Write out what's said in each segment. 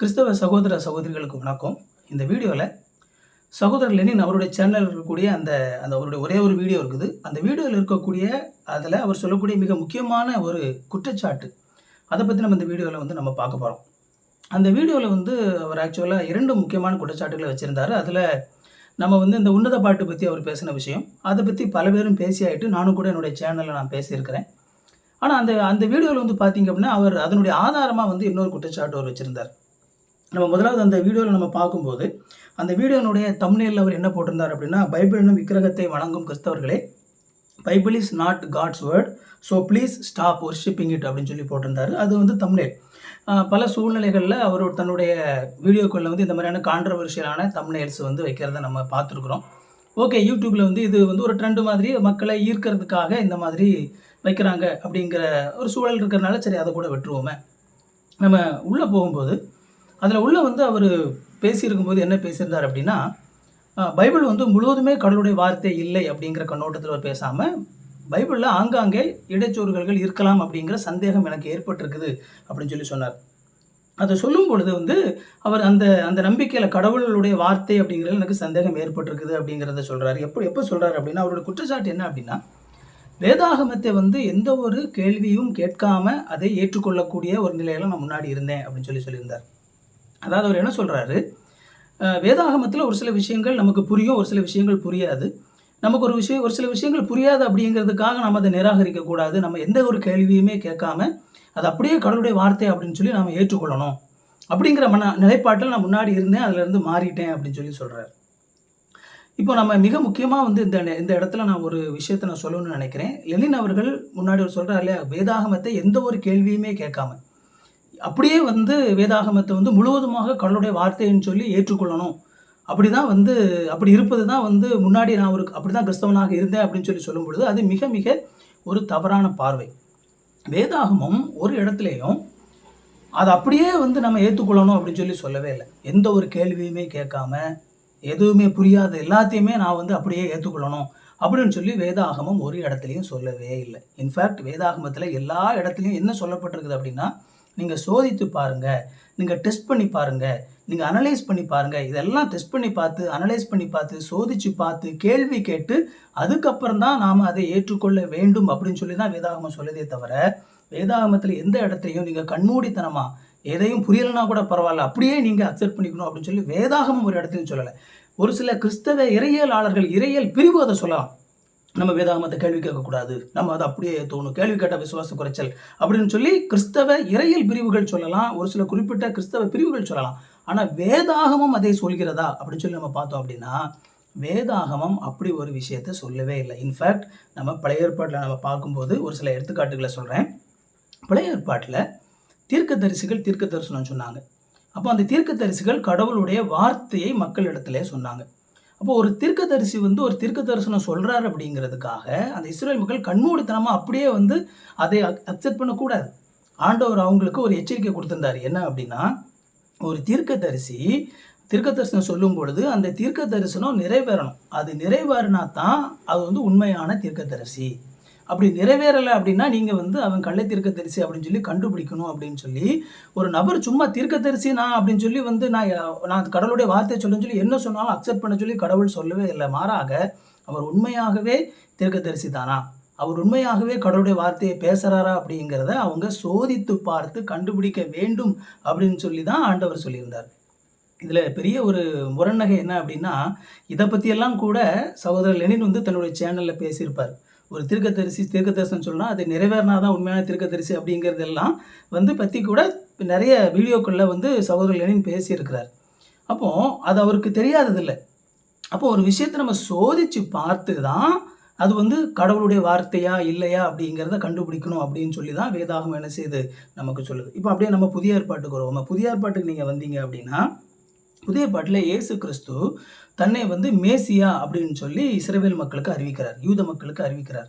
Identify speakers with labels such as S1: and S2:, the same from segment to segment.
S1: கிறிஸ்தவ சகோதர சகோதரிகளுக்கு வணக்கம். இந்த வீடியோவில் சகோதரர் லெனின் அவருடைய சேனலில் இருக்கக்கூடிய அந்த அந்த அவருடைய ஒரே ஒரு வீடியோ இருக்குது. அந்த வீடியோவில் இருக்கக்கூடிய அதில் அவர் சொல்லக்கூடிய மிக முக்கியமான ஒரு குற்றச்சாட்டு. அதை பற்றி நம்ம இந்த வீடியோவில் வந்து நம்ம பார்க்க போகிறோம் அந்த வீடியோவில் வந்து அவர் ஆக்சுவலாக இரண்டு முக்கியமான குற்றச்சாட்டுகளை வச்சுருந்தாரு. அதில் நம்ம வந்து இந்த உன்னத பாட்டு பற்றி அவர் பேசின விஷயம். அதை பற்றி பல பேரும் பேசியாயிட்டு நானும் கூட என்னுடைய சேனலில் நான் பேசியிருக்கிறேன். ஆனால் அந்த அந்த வீடியோவில் வந்து பார்த்தீங்க அப்படின்னா அவர் அதனுடைய ஆதாரமாக வந்து இன்னொரு குற்றச்சாட்டு அவர் வச்சுருந்தார். நம்ம முதலாவது அந்த வீடியோவில் நம்ம பார்க்கும்போது அந்த வீடியோனுடைய தமிழ்நேரில் அவர் என்ன போட்டிருந்தார் அப்படின்னா பைபிள் என்னும் விக்கிரகத்தை வணங்கும் கிறிஸ்தவர்களே Bible is not God's word so please stop worshipping it அப்படின்னு சொல்லி போட்டிருந்தாரு. அது வந்து தமிழ் பல சூழ்நிலைகளில் அவர் தன்னுடைய வீடியோக்களில் வந்து இந்த மாதிரியான கான்ட்ரவர்ஷியலான தம்னேல்ஸ் வந்து வைக்கிறத நம்ம பார்த்துருக்குறோம். ஓகே யூடியூப்பில் வந்து இது வந்து ஒரு ட்ரெண்டு மாதிரி மக்களை ஈர்க்கிறதுக்காக இந்த மாதிரி வைக்கிறாங்க அப்படிங்கிற ஒரு சூழல் இருக்கிறனால சரி அதை கூட விட்டுருவோமே. நம்ம உள்ளே போகும்போது அதில் உள்ள வந்து அவர் பேசியிருக்கும்போது என்ன பேசியிருந்தார் அப்படின்னா பைபிள் வந்து முழுவதுமே கடவுளுடைய வார்த்தை இல்லை அப்படிங்கிற கண்ணோட்டத்தில் அவர் பேசாமல் பைபிளில் ஆங்காங்கே இடைச்சொருகல்கள் இருக்கலாம் அப்படிங்கிற சந்தேகம் எனக்கு ஏற்பட்டிருக்குது அப்படின்னு சொல்லி சொன்னார். அதை சொல்லும் பொழுது வந்து அவர் அந்த அந்த நம்பிக்கையில் கடவுளுடைய வார்த்தை அப்படிங்கிறது எனக்கு சந்தேகம் ஏற்பட்டிருக்குது அப்படிங்கிறத சொல்கிறார் எப்போ எப்போ சொல்கிறார் அப்படின்னா அவரோட குற்றச்சாட்டு என்ன அப்படின்னா வேதாகமத்தை வந்து எந்த ஒரு கேள்வியும் கேட்காம அதை ஏற்றுக்கொள்ளக்கூடிய ஒரு நிலையில நான் முன்னாடி இருந்தேன் அப்படின்னு சொல்லி சொல்லியிருந்தார். அதாவது அவர் என்ன சொல்கிறாரு வேதாகமத்தில் ஒரு சில விஷயங்கள் நமக்கு புரியும் ஒரு சில விஷயங்கள் புரியாது. நமக்கு ஒரு விஷயம் ஒரு சில விஷயங்கள் புரியாது அப்படிங்கிறதுக்காக நம்ம அதை நிராகரிக்க கூடாது. நம்ம எந்த ஒரு கேள்வியுமே கேட்காம அது அப்படியே கடவுளுடைய வார்த்தை அப்படின்னு சொல்லி நாம் ஏற்றுக்கொள்ளணும். அப்படிங்கிற மன நிலைப்பாட்டில் நான் முன்னாடி இருந்தேன் அதுலேருந்து மாறிட்டேன் அப்படின்னு சொல்லி சொல்கிறார் இப்போ நம்ம மிக முக்கியமாக வந்து இந்த இந்த இடத்துல நான் ஒரு விஷயத்தை நான் சொல்லணும்னு நினைக்கிறேன். லெனின் அவர்கள் முன்னாடி ஒரு சொல்கிறார் இல்லையா வேதாகமத்தை எந்த ஒரு கேள்வியுமே கேட்காம. அப்படியே வந்து வேதாகமத்தை வந்து முழுவதுமாக கடவுளுடைய வார்த்தைன்னு சொல்லி ஏற்றுக்கொள்ளணும். அப்படி தான் வந்து அப்படி இருப்பது தான் வந்து முன்னாடி நான் ஒரு அப்படி தான் கிறிஸ்தவனாக இருந்தேன் அப்படின்னு சொல்லி சொல்லும் பொழுது அது மிக மிக ஒரு தவறான பார்வை. வேதாகமம் ஒரு இடத்துலையும் அதை அப்படியே வந்து நம்ம ஏற்றுக்கொள்ளணும் அப்படின்னு சொல்லி சொல்லவே இல்லை. எந்த ஒரு கேள்வியுமே கேட்காம எதுவுமே புரியாத எல்லாத்தையுமே நான் வந்து அப்படியே ஏற்றுக்கொள்ளணும் அப்படின்னு சொல்லி வேதாகமம் ஒரு இடத்துலையும் சொல்லவே இல்லை. இன்ஃபேக்ட் வேதாகமத்தில் எல்லா இடத்துலையும் என்ன சொல்லப்பட்டிருக்குது அப்படின்னா நீங்கள் சோதித்து பாருங்கள் நீங்கள் டெஸ்ட் பண்ணி பாருங்கள் நீங்கள் அனலைஸ் பண்ணி பாருங்கள் இதெல்லாம் டெஸ்ட் பண்ணி பார்த்து அனலைஸ் பண்ணி பார்த்து சோதிச்சு பார்த்து கேள்வி கேட்டு அதுக்கப்புறம் தான் நாம் அதை ஏற்றுக்கொள்ள வேண்டும் அப்படின்னு சொல்லி தான் வேதாகமம் சொல்லுதே தவிர வேதாகமத்தில் எந்த இடத்தையும் நீங்கள் கண்மூடித்தனமாக எதையும் புரியலைன்னா கூட பரவாயில்ல. அப்படியே நீங்கள் அக்செப்ட் பண்ணிக்கணும் அப்படின்னு சொல்லி வேதாகமம் ஒரு இடத்துலையும் சொல்லலை. ஒரு சில கிறிஸ்தவ இறையியலாளர்கள் இறையியல் பிரிவு அதை சொல்லலாம். நம்ம வேதாகமத்தை கேள்வி கேட்கக்கூடாது. நம்ம அதை அப்படியே தோணும். கேள்வி கேட்ட விசுவாச குறைச்சல் அப்படின்னு சொல்லி கிறிஸ்தவ இறையல் பிரிவுகள் சொல்லலாம். ஒரு சில குறிப்பிட்ட கிறிஸ்தவ பிரிவுகள் சொல்லலாம். ஆனால் வேதாகமம் அதை சொல்கிறதா அப்படின்னு சொல்லி நம்ம பார்த்தோம் அப்படின்னா வேதாகமம் அப்படி ஒரு விஷயத்தை சொல்லவே இல்லை. இன்ஃபேக்ட் நம்ம பழைய ஏற்பாட்டில் நம்ம பார்க்கும்போது ஒரு சில எடுத்துக்காட்டுகளை சொல்கிறேன் பழைய ஏற்பாட்டில் தீர்க்க தரிசிகள் தீர்க்க தரிசனம் சொன்னாங்க. அப்போ அந்த தீர்க்க தரிசிகள் கடவுளுடைய வார்த்தையை மக்களிடத்துல சொன்னாங்க. அப்போ ஒரு தீர்க்கதரிசி வந்து ஒரு தீர்க்க தரிசனம் சொல்கிறாரு அப்படிங்கிறதுக்காக அந்த இஸ்ரேல் மக்கள் கண்மூடித்தனமாக அப்படியே வந்து அதை அக்செப்ட் பண்ணக்கூடாது. ஆண்டவர் அவங்களுக்கு ஒரு எச்சரிக்கை கொடுத்திருந்தாரு. என்ன அப்படின்னா ஒரு தீர்க்கதரிசி தீர்க்க தரிசனம் சொல்லும் பொழுது அந்த தீர்க்க தரிசனம் நிறைவேறணும். அது நிறைவேறினா தான் அது வந்து உண்மையான தீர்க்கதரிசி. அப்படி நிறைவேறலை அப்படின்னா நீங்கள் வந்து அவன் கல்லை தீர்க்க தரிசி அப்படின்னு சொல்லி கண்டுபிடிக்கணும் அப்படின்னு சொல்லி ஒரு நபர் சும்மா தீர்க்கதரிசி நான் அப்படின்னு சொல்லி வந்து நான் நான் கடவுளுடைய வார்த்தையை சொல்லுன்னு சொல்லி என்ன சொன்னாலும் அக்செப்ட் பண்ண சொல்லி கடவுள் சொல்லவே இல்லை. மாறாக அவர் உண்மையாகவே தீர்க்கதரிசி தானா? அவர் உண்மையாகவே கடவுளுடைய வார்த்தையை பேசுகிறாரா அப்படிங்கிறத அவங்க சோதித்து பார்த்து கண்டுபிடிக்க வேண்டும் அப்படின்னு சொல்லி தான் ஆண்டவர் சொல்லியிருந்தார். இதில் பெரிய ஒரு முரண்நகை என்ன அப்படின்னா இதை பற்றியெல்லாம் கூட சகோதரர் லெனின் வந்து தன்னுடைய சேனலில் பேசியிருப்பார். ஒரு தீர்க்கதரிசி தீர்க்கதரிசனம் சொன்னால் அது நிறைவேறினா தான் உண்மையான தீர்க்கதரிசி அப்படிங்கிறதெல்லாம் வந்து பற்றி கூட நிறைய வீடியோக்களில் வந்து சகோதரர் லெனின் பேசியிருக்கிறார். அப்போது அது அவருக்கு தெரியாததில்லை. அப்போ ஒரு விஷயத்தை நம்ம சோதித்து பார்த்து தான் அது வந்து கடவுளுடைய வார்த்தையா இல்லையா அப்படிங்கிறத கண்டுபிடிக்கணும் அப்படின்னு சொல்லி தான் வேதாகம் என்ன செய்யுது நமக்கு சொல்லுது. இப்போ அப்படியே நம்ம புதிய ஏற்பாட்டுக்கு வருவோம். புதிய ஏற்பாட்டுக்கு நீங்கள் வந்தீங்க அப்படின்னா புதிய பாட்டில் இயேசு கிறிஸ்து தன்னை வந்து மேசியா அப்படின்னு சொல்லி இஸ்ரேவேல் மக்களுக்கு அறிவிக்கிறார். யூத மக்களுக்கு அறிவிக்கிறார்.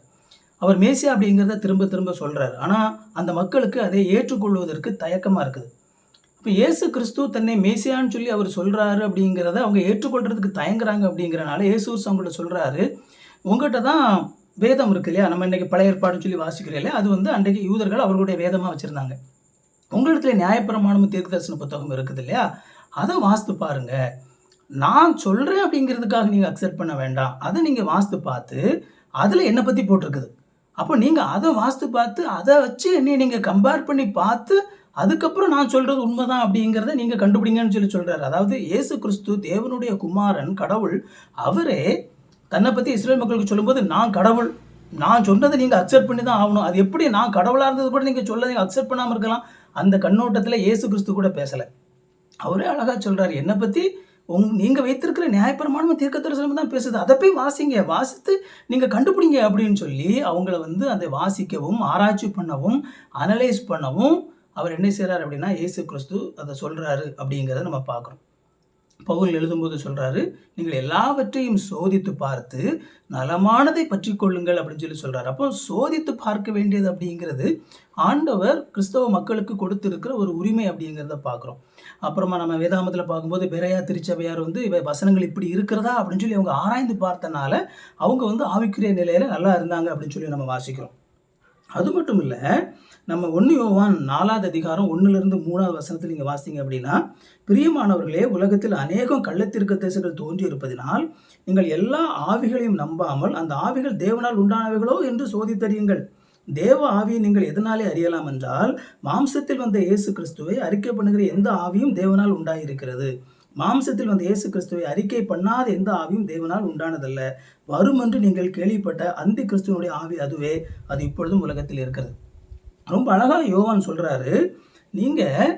S1: அவர் மேசியா அப்படிங்கிறத திரும்ப திரும்ப சொல்கிறார் ஆனால் அந்த மக்களுக்கு அதை ஏற்றுக்கொள்வதற்கு தயக்கமாக இருக்குது. இப்போ இயேசு கிறிஸ்து தன்னை மேசியான்னு சொல்லி அவர் சொல்கிறாரு அப்படிங்கிறத அவங்க ஏற்றுக்கொள்றதுக்கு தயங்குறாங்க அப்படிங்கிறனால இயேசு அவங்கள்ட்ட சொல்கிறாரு உங்கள்கிட்ட தான் வேதம் இருக்கு இல்லையா? நம்ம இன்றைக்கி பழைய ஏற்பாடுன்னு சொல்லி வாசிக்கிறோம் இல்லையா? அது வந்து அன்றைக்கு யூதர்கள் அவர்களுடைய வேதமாக வச்சுருந்தாங்க. உங்களிடத்துல நியாயப்பிரமாணமும் தீர்க்கதரிசன புத்தகம் இருக்குது இல்லையா? அதை வாஸ்து பாருங்க. நான் சொல்கிறேன் அப்படிங்கிறதுக்காக நீங்கள் அக்செப்ட் பண்ண வேண்டாம். அதை நீங்கள் வாஸ்து பார்த்து அதில் என்னை பற்றி போட்டிருக்குது. அப்போ நீங்கள் அதை வாஸ்து பார்த்து அதை வச்சு என்னை நீங்கள் கம்பேர் பண்ணி பார்த்து அதுக்கப்புறம் நான் சொல்கிறது உண்மைதான் அப்படிங்கிறத நீங்கள் கண்டுபிடிங்கன்னு சொல்லி சொல்கிறாரு அதாவது இயேசு கிறிஸ்து தேவனுடைய குமாரன் கடவுள் அவரே தன்னை பற்றி இஸ்ரேல் மக்களுக்கு சொல்லும்போது நான் கடவுள். நான் சொன்னதை நீங்கள் அக்செப்ட் பண்ணி தான் ஆகணும். அது எப்படி நான் கடவுளாக இருந்தது கூட நீங்கள் சொல்ல நீங்கள் அக்செப்ட் பண்ணாமல் இருக்கலாம். அந்த கண்ணோட்டத்தில் இயேசு கிறிஸ்து கூட பேசலை. அவரே அழகாக சொல்கிறார் என்னை பற்றி உங் நீங்கள் வைத்திருக்கிற நியாயப்பிரமாணமும் தீர்க்க தரிசனம் தான் பேசுது. அதை போய் வாசிங்க வாசித்து நீங்கள் கண்டுபிடிங்க அப்படின்னு சொல்லி அவங்கள வந்து அதை வாசிக்கவும் ஆராய்ச்சி பண்ணவும் அனலைஸ் பண்ணவும் அவர் என்ன செய்கிறார் அப்படின்னா இயேசு கிறிஸ்து அதை சொல்கிறாரு அப்படிங்கிறத நம்ம பார்க்குறோம். பவுல் எழுதும்போது சொல்கிறாரு நீங்கள் எல்லாவற்றையும் சோதித்து பார்த்து நலமானதை பற்றி கொள்ளுங்கள் அப்படின்னு சொல்லி சொல்கிறார் அப்போ சோதித்து பார்க்க வேண்டியது அப்படிங்கிறது ஆண்டவர் கிறிஸ்தவ மக்களுக்கு கொடுத்துருக்கிற ஒரு உரிமை அப்படிங்கிறத பார்க்குறோம். அப்புறமா நம்ம வேதாமத்தில் பார்க்கும்போது பெரையா திருச்சபையார் வந்து இவை வசனங்கள் இப்படி இருக்கிறதா? அப்படின்னு சொல்லி அவங்க ஆராய்ந்து பார்த்தனால அவங்க வந்து ஆவிக்குரிய நிலையில் நல்லா இருந்தாங்க அப்படின்னு சொல்லி நம்ம வாசிக்கிறோம். அது மட்டும் இல்லை நம்ம ஒன்று யோவான் நாலாவது அதிகாரம் ஒன்றுலேருந்து மூணாவது வசனத்தில் நீங்கள் வாசிங்க அப்படின்னா பிரியமானவர்களே உலகத்தில் அநேகம் கள்ளத்திற்கு தேசங்கள் தோன்றி இருப்பதினால் நீங்கள் எல்லா ஆவிகளையும் நம்பாமல் அந்த ஆவிகள் தேவனால் உண்டானவைகளோ என்று சோதித்தறியுங்கள். தேவ ஆவியை நீங்கள் எதனாலே அறியலாம் என்றால் மாம்சத்தில் வந்த இயேசு கிறிஸ்துவை அறிக்கை பண்ணுகிற எந்த ஆவியும் தேவனால் உண்டாயிருக்கிறது. மாம்சத்தில் வந்த இயேசு கிறிஸ்துவை அறிக்கை பண்ணாத எந்த ஆவியும் தேவனால் உண்டானதல்ல. வரும் என்று நீங்கள் கேள்விப்பட்ட அந்தி கிறிஸ்துவனுடைய ஆவி அதுவே. அது இப்பொழுதும் உலகத்தில் இருக்கிறது. ரொம்ப அழகாக யோவான் சொல்கிறாரு நீங்கள்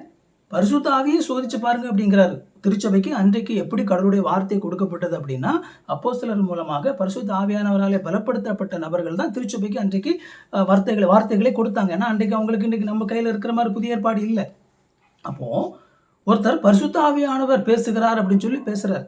S1: பரிசுத்த சோதிச்சு பாருங்க அப்படிங்கிறாரு. திருச்சபைக்கு அன்றைக்கு எப்படி கடவுளுடைய வார்த்தை கொடுக்கப்பட்டது அப்படின்னா அப்போஸ்தலர் மூலமாக பரிசுத்த ஆவியானவராலே பலப்படுத்தப்பட்ட நபர்கள் தான் திருச்சபைக்கு அன்றைக்கு வார்த்தைகளை வார்த்தைகளை கொடுத்தாங்க. ஏன்னா அன்றைக்கு அவங்களுக்கு இன்றைக்கு நம்ம கையில் இருக்கிற மாதிரி புதிய ஏற்பாடு இல்லை. அப்போது ஒருத்தர் பரிசுத்த ஆவியானவர் பேசுகிறார் அப்படின்னு சொல்லி பேசுகிறார்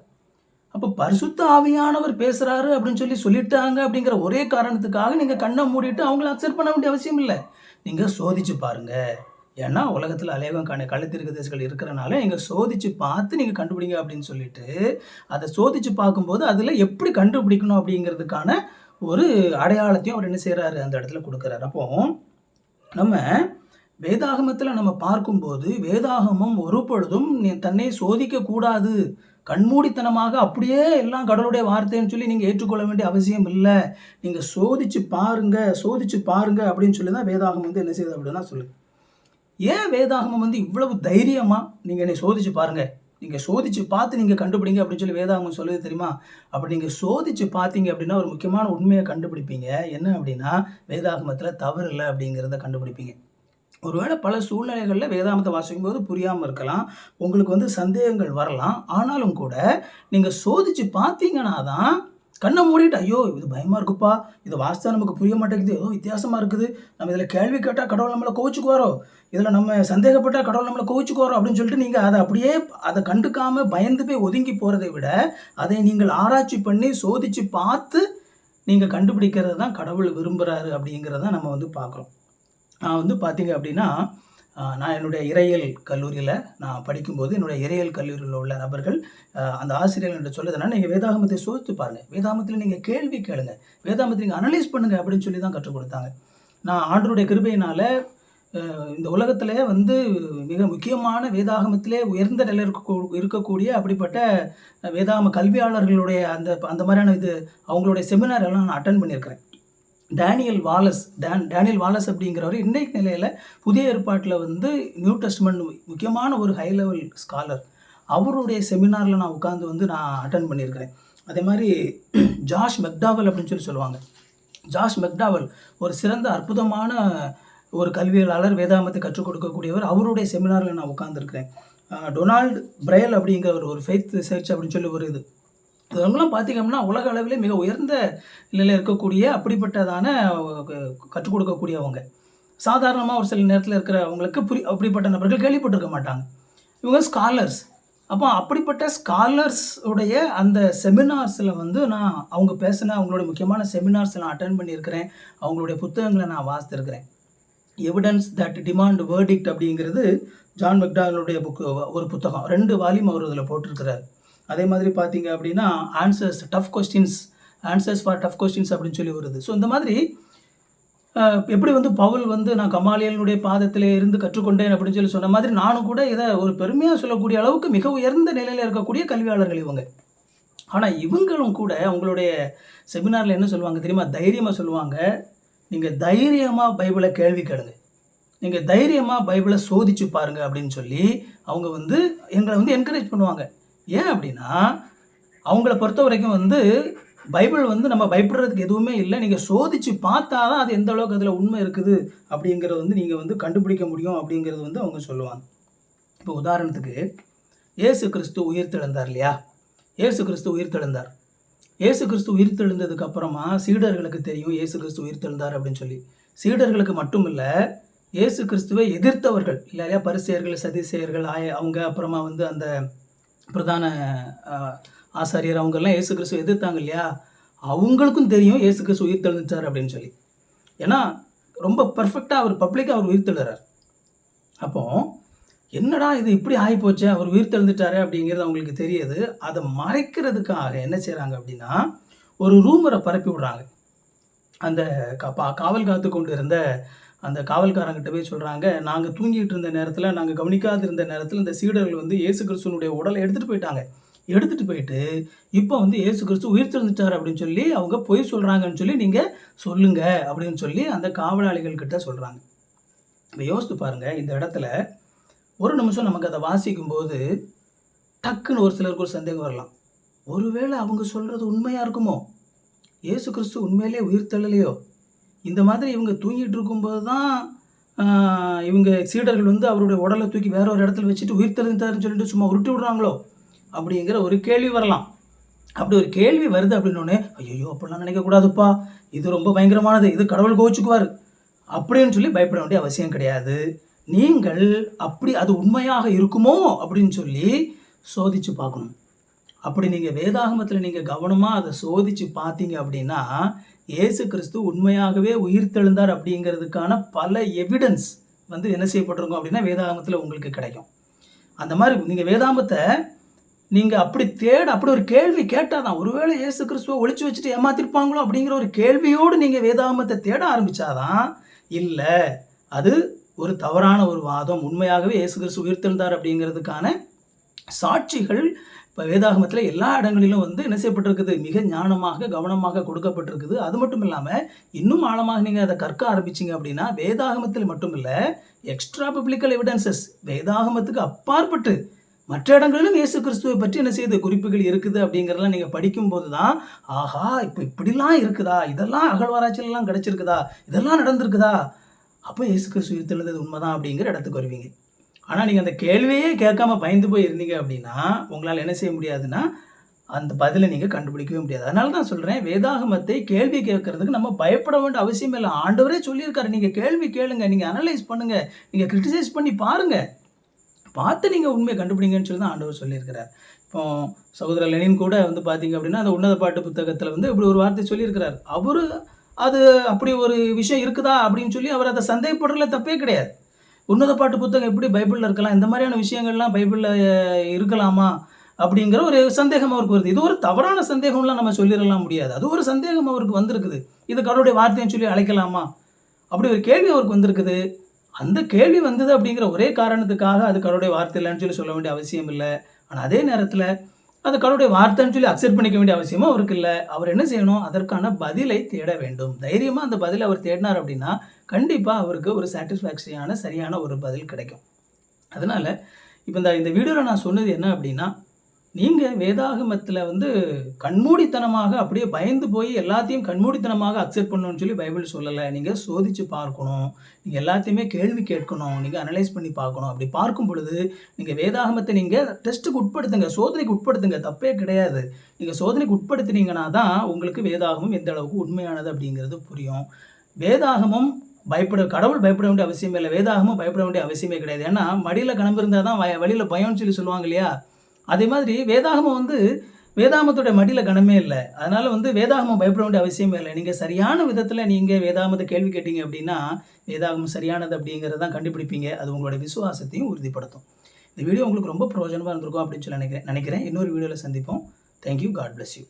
S1: அப்போ பரிசுத்த ஆவியானவர் பேசுகிறாரு அப்படின்னு சொல்லி சொல்லிட்டாங்க அப்படிங்கிற ஒரே காரணத்துக்காக நீங்கள் கண்ணை மூடிட்டு அவங்கள அக்செப்ட் பண்ண வேண்டிய அவசியம் இல்லை. நீங்கள் சோதிச்சு பாருங்கள் ஏன்னா உலகத்தில் அலேகம் காண தேசங்கள் இருக்கிறனால நீங்கள் சோதிச்சு பார்த்து நீங்கள் கண்டுபிடிங்க அப்படின்னு சொல்லிட்டு அதை சோதிச்சு பார்க்கும்போது அதில் எப்படி கண்டுபிடிக்கணும் அப்படிங்கிறதுக்கான ஒரு அடையாளத்தையும் அவர் என்ன செய்கிறாரு அந்த இடத்துல கொடுக்குறாரு. அப்போ நம்ம வேதாகமத்தில் நம்ம பார்க்கும்போது வேதாகமம் ஒரு பொழுதும் நீ- தன்னை சோதிக்க கூடாது. கண்மூடித்தனமாக அப்படியே எல்லாம் கடவுளுடைய வார்த்தைன்னு சொல்லி நீங்கள் ஏற்றுக்கொள்ள வேண்டிய அவசியம் இல்லை. நீங்கள் சோதிச்சு பாருங்க சோதிச்சு பாருங்க அப்படின்னு சொல்லி தான் வேதாகமம் வந்து என்ன செய்யுது அப்படின்னா சொல்லு ஏன் வேதாகமம் வந்து இவ்வளவு தைரியமாக நீங்கள் என்னை சோதிச்சு பாருங்கள் நீங்கள் சோதிச்சு பார்த்து நீங்கள் கண்டுபிடிங்க அப்படின்னு சொல்லி வேதாகமம் சொல்லுது தெரியுமா? அப்படி நீங்கள் சோதிச்சு பார்த்தீங்க அப்படின்னா ஒரு முக்கியமான உண்மையை கண்டுபிடிப்பீங்க. என்ன அப்படின்னா வேதாகமத்தில் தவறு இல்லை அப்படிங்கிறத கண்டுபிடிப்பீங்க. ஒருவேளை பல சூழ்நிலைகளில் வேதாமத்தை வாசிக்கும் போது புரியாமல் இருக்கலாம் உங்களுக்கு வந்து சந்தேகங்கள் வரலாம். ஆனாலும் கூட நீங்கள் சோதிச்சு பார்த்தீங்கன்னா தான் கண்ணை மூடிட்டு ஐயோ இது பயமாக இருக்குப்பா. இது வாசித்தா நமக்கு புரிய மாட்டேங்குது. ஏதோ வித்தியாசமாக இருக்குது. நம்ம இதில் கேள்வி கேட்டால் கடவுள் நம்மளை கோவிச்சுக்குவாரோ? இதில் நம்ம சந்தேகப்பட்டால் கடவுள் நம்மளை கோவிச்சுக்குவாரோ? அப்படின்னு சொல்லிட்டு நீங்கள் அதை அப்படியே அதை கண்டுக்காமல் பயந்து போய் ஒதுங்கி போகிறதை விட அதை நீங்கள் ஆராய்ச்சி பண்ணி சோதிச்சு பார்த்து நீங்கள் கண்டுபிடிக்கிறது தான் கடவுள் விரும்புகிறாரு அப்படிங்கிறத நம்ம வந்து பார்க்குறோம். நான் வந்து பார்த்தீங்க அப்படின்னா நான் என்னுடைய இறையியல் கல்லூரியில் நான் படிக்கும்போது என்னுடைய இறையியல் கல்லூரியில் உள்ள நபர்கள் அந்த ஆசிரியர்கள் என்று சொல்லுதுன்னா நீங்கள் வேதாகமத்தை சோதித்து பாருங்கள் வேதாகமத்தில் நீங்கள் கேள்வி கேளுங்க. வேதாகமத்தை நீங்கள் அனலைஸ் பண்ணுங்கள் அப்படின்னு சொல்லி தான் கற்றுக் கொடுத்தாங்க. நான் ஆண்டருடைய கிருபையினால் இந்த உலகத்திலே வந்து மிக முக்கியமான வேதாகமத்திலே உயர்ந்த நிலை இருக்கக்கூடிய அப்படிப்பட்ட வேதாகம கல்வியாளர்களுடைய அந்த அந்த மாதிரியான இது அவங்களுடைய செமினார் எல்லாம் நான் அட்டன் பண்ணியிருக்கிறேன். Daniel Wallace Dan Daniel Wallace அப்படிங்கிறவர் இன்றைக்கு நிலையில் புதிய ஏற்பாட்டில் வந்து நியூ டெஸ்ட்மெண்ட் முக்கியமான ஒரு ஹை லெவல் ஸ்காலர் அவருடைய செமினாரில் நான் உட்காந்து வந்து நான் அட்டன் பண்ணியிருக்கிறேன். அதே மாதிரி ஜாஷ் மெக்டாவல் அப்படின்னு சொல்லி சொல்லுவாங்க. ஜாஷ் மெக்டாவல் ஒரு சிறந்த அற்புதமான ஒரு கல்வியலாளர் வேதாமத்தை கற்றுக் கொடுக்கக்கூடியவர். அவருடைய செமினாரில் நான் உட்காந்துருக்கிறேன் டொனால்டு பிரையல் அப்படிங்கிற ஒரு ஒரு ஃபெய்த் ரிசர்ச் அப்படின்னு சொல்லி ஒரு இது. இவங்கெல்லாம் பார்த்தீங்கன்னா உலக அளவிலே மிக உயர்ந்த நிலையில் இருக்கக்கூடிய அப்படிப்பட்டதான கற்றுக் கொடுக்கக்கூடியவங்க. சாதாரணமாக ஒரு சில நேரத்தில் இருக்கிறவங்களுக்கு புரி அப்படிப்பட்ட நபர்கள் கேள்விப்பட்டிருக்க மாட்டாங்க. இவங்க ஸ்காலர்ஸ் அப்போ அப்படிப்பட்ட ஸ்காலர்ஸ் உடைய அந்த செமினார்ஸில் வந்து நான் அவங்க பேசின அவங்களோட முக்கியமான செமினார்ஸ் நான் அட்டன் பண்ணியிருக்கிறேன். அவங்களுடைய புத்தகங்களை நான் வாசித்திருக்கிறேன். எவிடன்ஸ் தட் டிமாண்ட் வேர்டிக்ட் அப்படிங்கிறது ஜான் மெக்டானுடைய புக்கு ஒரு புத்தகம். ரெண்டு வால்யூம் அவர் இதில் போட்டிருக்கிறார். அதே மாதிரி பார்த்தீங்க அப்படின்னா answers tough questions answers for tough questions அப்படின்னு சொல்லி வருது. ஸோ இந்த மாதிரி எப்படி வந்து பவுல் வந்து நான் கமாலியனுடைய பாதத்தில் இருந்து கற்றுக்கொண்டேன் அப்படின்னு சொல்லி சொன்ன மாதிரி நானும் கூட இதை ஒரு பெருமையாக சொல்லக்கூடிய அளவுக்கு மிக உயர்ந்த நிலையில் இருக்கக்கூடிய கல்வியாளர்கள் இவங்க. ஆனால் இவங்களும் கூட அவங்களுடைய செமினாரில் என்ன சொல்லுவாங்க தெரியுமா? தைரியமாக சொல்லுவாங்க நீங்கள் தைரியமாக பைபிளை கேள்வி கேளுங்க. நீங்கள் தைரியமாக பைபிளை சோதிச்சு பாருங்கள் அப்படின்னு சொல்லி அவங்க வந்து எங்களை வந்து என்கரேஜ் பண்ணுவாங்க. ஏன் அப்படின்னா அவங்கள பொறுத்த வரைக்கும் வந்து பைபிள் வந்து நம்ம பயப்படுறதுக்கு எதுவுமே இல்லை. நீங்கள் சோதிச்சு பார்த்தா தான் அது எந்த அளவுக்கு அதில் உண்மை இருக்குது அப்படிங்கிறத வந்து நீங்கள் வந்து கண்டுபிடிக்க முடியும் அப்படிங்கிறது வந்து அவங்க சொல்லுவாங்க. இப்போ உதாரணத்துக்கு இயேசு கிறிஸ்து உயிர் தெழுந்தார் இல்லையா? இயேசு கிறிஸ்து உயிர் தெழுந்தார் இயேசு கிறிஸ்து உயிர் தெழுந்ததுக்கு அப்புறமா சீடர்களுக்கு தெரியும் ஏசு கிறிஸ்து உயிர் தெழுந்தார் அப்படின்னு சொல்லி. சீடர்களுக்கு மட்டும் இல்லை இயேசு கிறிஸ்துவை எதிர்த்தவர்கள் இல்லை இல்லையா? பரிசெயர்கள் சதிசெயர்கள் ஆய அவங்க அப்புறமா வந்து அந்த பிரதான ஆசாரியர் அவங்கெல்லாம் இயேசு கிறிஸ்துவை எதிர்த்தாங்க இல்லையா? அவங்களுக்கும் தெரியும் இயேசு கிறிஸ்து உயிர் தெழுந்துச்சார் அப்படின்னு சொல்லி. ஏன்னா ரொம்ப பர்ஃபெக்டாக அவர் பப்ளிக்காக அவர் உயிர் தெழுறார் அப்போ என்னடா இது இப்படி ஆகிப்போச்சு அவர் உயிர் தெழுந்துட்டாரு அப்படிங்கிறது அவங்களுக்கு தெரியுது. அதை மறைக்கிறதுக்காக என்ன செய்கிறாங்க அப்படின்னா ஒரு ரூமரை பரப்பி விடுறாங்க அந்த காவல் காத்து கொண்டு இருந்த அந்த காவல்காரங்கிட்ட போய் சொல்கிறாங்க நாங்கள் தூங்கிட்டு இருந்த நேரத்தில் நாங்கள் கவனிக்காது இருந்த நேரத்தில் இந்த சீடர்கள் வந்து இயேசு கிறிஸ்துவனுடைய உடலை எடுத்துகிட்டு போயிட்டாங்க. எடுத்துகிட்டு போயிட்டு இப்போ வந்து இயேசு கிறிஸ்து உயிர் திறந்துட்டார் அப்படின்னு சொல்லி அவங்க பொய் சொல்கிறாங்கன்னு சொல்லி நீங்கள் சொல்லுங்க அப்படின்னு சொல்லி அந்த காவலாளிகள் கிட்ட சொல்கிறாங்க இப்போ யோசித்து பாருங்கள் இந்த இடத்துல ஒரு நிமிஷம் நமக்கு அதை வாசிக்கும்போது டக்குன்னு ஒரு சிலருக்கு ஒரு சந்தேகம் வரலாம். ஒருவேளை அவங்க சொல்கிறது உண்மையாக இருக்குமோ? இயேசு கிறிஸ்து உண்மையிலே உயிர் தள்ளலையோ இந்த மாதிரி இவங்க தூங்கிட்டு இருக்கும்போது தான் இவங்க சீடர்கள் வந்து அவருடைய உடலை தூக்கி வேற ஒரு இடத்துல வச்சுட்டு உயிர் தெழுந்தாருன்னு சொல்லிட்டு சும்மா உருட்டி விடுறாங்களோ? அப்படிங்கிற ஒரு கேள்வி வரலாம். அப்படி ஒரு கேள்வி வருது அப்படின்னோடனே ஐயோ அப்படிலாம் நினைக்கக்கூடாதுப்பா. இது ரொம்ப பயங்கரமானது. இது கடவுள் கோவிச்சுக்குவார். அப்படின்னு சொல்லி பயப்பட வேண்டிய அவசியம் கிடையாது. நீங்கள் அப்படி அது உண்மையாக இருக்குமோ அப்படின்னு சொல்லி சோதிச்சு பார்க்கணும். அப்படி நீங்கள் வேதாகமத்தில் நீங்கள் கவனமாக அதை சோதித்து பார்த்தீங்க அப்படின்னா இயேசு கிறிஸ்து உண்மையாகவே உயிர் தெழுந்தார் அப்படிங்கிறதுக்கான பல எவிடன்ஸ் வந்து என்ன செய்யப்பட்டிருக்கோம் அப்படின்னா வேதாகமத்தில் உங்களுக்கு கிடைக்கும். அந்த மாதிரி நீங்கள் வேதாகமத்தை நீங்கள் அப்படி தேட அப்படி ஒரு கேள்வி கேட்டால் தான் ஒருவேளை இயேசு கிறிஸ்துவை ஒழிச்சு வச்சுட்டு ஏமாத்திருப்பாங்களோ அப்படிங்கிற ஒரு கேள்வியோடு நீங்கள் வேதாகமத்தை தேட ஆரம்பித்தாதான் இல்லை அது ஒரு தவறான ஒரு வாதம். உண்மையாகவே இயேசு கிறிஸ்து உயிர்த்தெழுந்தார் அப்படிங்கிறதுக்கான சாட்சிகள் இப்போ வேதாகமத்தில் எல்லா இடங்களிலும் வந்து என்ன செய்யப்பட்டிருக்குது? மிக ஞானமாக கவனமாக கொடுக்கப்பட்டிருக்குது. அது மட்டும் இல்லாமல் இன்னும் ஆழமாக நீங்கள் அதை கற்க ஆரம்பிச்சிங்க அப்படின்னா வேதாகமத்தில் மட்டும் இல்லை எக்ஸ்ட்ரா பப்ளிக்கல் எவிடன்சஸ் வேதாகமத்துக்கு அப்பாற்பட்டு மற்ற இடங்களிலும் இயேசு கிறிஸ்துவை பற்றி என்ன செய்யுது குறிப்புகள் இருக்குது அப்படிங்கிறதெல்லாம் நீங்கள் படிக்கும்போது தான் ஆஹா இப்போ இப்படிலாம் இருக்குதா? இதெல்லாம் அகழ்வாராய்ச்சியிலலாம் கிடச்சிருக்குதா? இதெல்லாம் நடந்திருக்குதா? அப்போ இயேசு கிறிஸ்து உயிர்த்தெழுந்தது உண்மைதான் அப்படிங்கிற இடத்துக்கு வருவீங்க. ஆனால் நீங்கள் அந்த கேள்வியே கேட்காம பயந்து போய் இருந்தீங்க அப்படின்னா உங்களால் என்ன செய்ய முடியாதுன்னா அந்த பதிலை நீங்கள் கண்டுபிடிக்கவே முடியாது. அதனால தான் சொல்கிறேன் வேதாகமத்தை கேள்வி கேட்கறதுக்கு நம்ம பயப்பட வேண்டிய அவசியம் இல்லை. ஆண்டவரே சொல்லியிருக்காரு நீங்கள் கேள்வி கேளுங்க நீங்கள் அனலைஸ் பண்ணுங்கள் நீங்கள் கிரிட்டிசைஸ் பண்ணி பாருங்கள் பார்த்து நீங்கள் உண்மையை கண்டுபிடிங்கன்னு சொல்லி தான் ஆண்டவர் சொல்லியிருக்கிறார். இப்போ சகோதர லெனின் கூட வந்து பார்த்தீங்க அப்படின்னா அந்த உன்னத பாட்டு புத்தகத்தில் வந்து இப்படி ஒரு வார்த்தை சொல்லியிருக்கிறார். அவர் அது அப்படி ஒரு விஷயம் இருக்குதா அப்படின்னு சொல்லி அவர் அதை சந்தேகப்படுறதுல தப்பே கிடையாது. உன்னத பாட்டு புத்தகம் எப்படி பைபிளில் இருக்கலாம்? இந்த மாதிரியான விஷயங்கள்லாம் பைபிளில் இருக்கலாமா? அப்படிங்கிற ஒரு சந்தேகம் அவருக்கு வருது. இது ஒரு தவறான சந்தேகம்லாம் நம்ம சொல்லிடலாம் முடியாது. அது ஒரு சந்தேகம் அவருக்கு வந்திருக்குது. இது கடவுளுடைய வார்த்தைன்னு சொல்லி அழைக்கலாமா? அப்படி ஒரு கேள்வி அவருக்கு வந்திருக்குது. அந்த கேள்வி வந்தது அப்படிங்கிற ஒரே காரணத்துக்காக அது கடவுடைய வார்த்தை இல்லைன்னு சொல்லி சொல்ல வேண்டிய அவசியம் இல்லை. ஆனால் அதே நேரத்தில் அது கடவுளுடைய வார்த்தைன்னு சொல்லி அக்செப்ட் பண்ணிக்க வேண்டிய அவசியமும் அவருக்கு இல்லை. அவர் என்ன செய்யணும்? அதற்கான பதிலை தேட வேண்டும். தைரியமாக அந்த பதிலை அவர் தேடினார் அப்படின்னா கண்டிப்பாக அவருக்கு ஒரு சாட்டிஸ்ஃபேக்ஷனான சரியான ஒரு பதில் கிடைக்கும். அதனால் இப்போ இந்த இந்த வீடியோவில் நான் சொன்னது என்ன அப்படின்னா நீங்கள் வேதாகமத்தில் வந்து கண்மூடித்தனமாக அப்படியே பயந்து போய் எல்லாத்தையும் கண்மூடித்தனமாக அக்செப்ட் பண்ணணும்னு சொல்லி பைபிள் சொல்லலை. நீங்கள் சோதித்து பார்க்கணும். நீங்கள் எல்லாத்தையுமே கேள்வி கேட்கணும். நீங்கள் அனலைஸ் பண்ணி பார்க்கணும். அப்படி பார்க்கும் பொழுது நீங்கள் வேதாகமத்தை நீங்கள் டெஸ்ட்டுக்கு உட்படுத்துங்க சோதனைக்கு உட்படுத்துங்க. தப்பே கிடையாது. நீங்கள் சோதனைக்கு உட்படுத்தினீங்கன்னா தான் உங்களுக்கு வேதாகமம் எந்த அளவுக்கு உண்மையானது அப்படிங்கிறது புரியும். வேதாகமம் பயப்பட கடவுள் பயப்பட வேண்டிய அவசியமே இல்லை. வேதாகமும் பயப்பட வேண்டிய அவசியமே கிடையாது. ஏன்னா மடியில் கணம்பு இருந்தால் தான் வழியில் பயம்னு சொல்லி சொல்லுவாங்க இல்லையா? அதே மாதிரி வேதாகமம் வந்து வேதாமத்துடைய மடியில் கனமே இல்லை. அதனால் வந்து வேதாகமம் பயப்பட வேண்டிய அவசியமே இல்லை. நீங்கள் சரியான விதத்தில் நீங்கள் வேதாகமத்தை கேள்வி கேட்டீங்க அப்படின்னா வேதாகமம் சரியானது அப்படிங்கிறத தான் கண்டுபிடிப்பீங்க. அது உங்களோட விசுவாசத்தையும் உறுதிப்படுத்தும். இந்த வீடியோ உங்களுக்கு ரொம்ப பிரயோஜனமாக இருந்திருக்கும் அப்படின்னு சொல்லி நினைக்கிறேன். நினைக்கிறேன். இன்னொரு வீடியோவில் சந்திப்போம். Thank you God bless you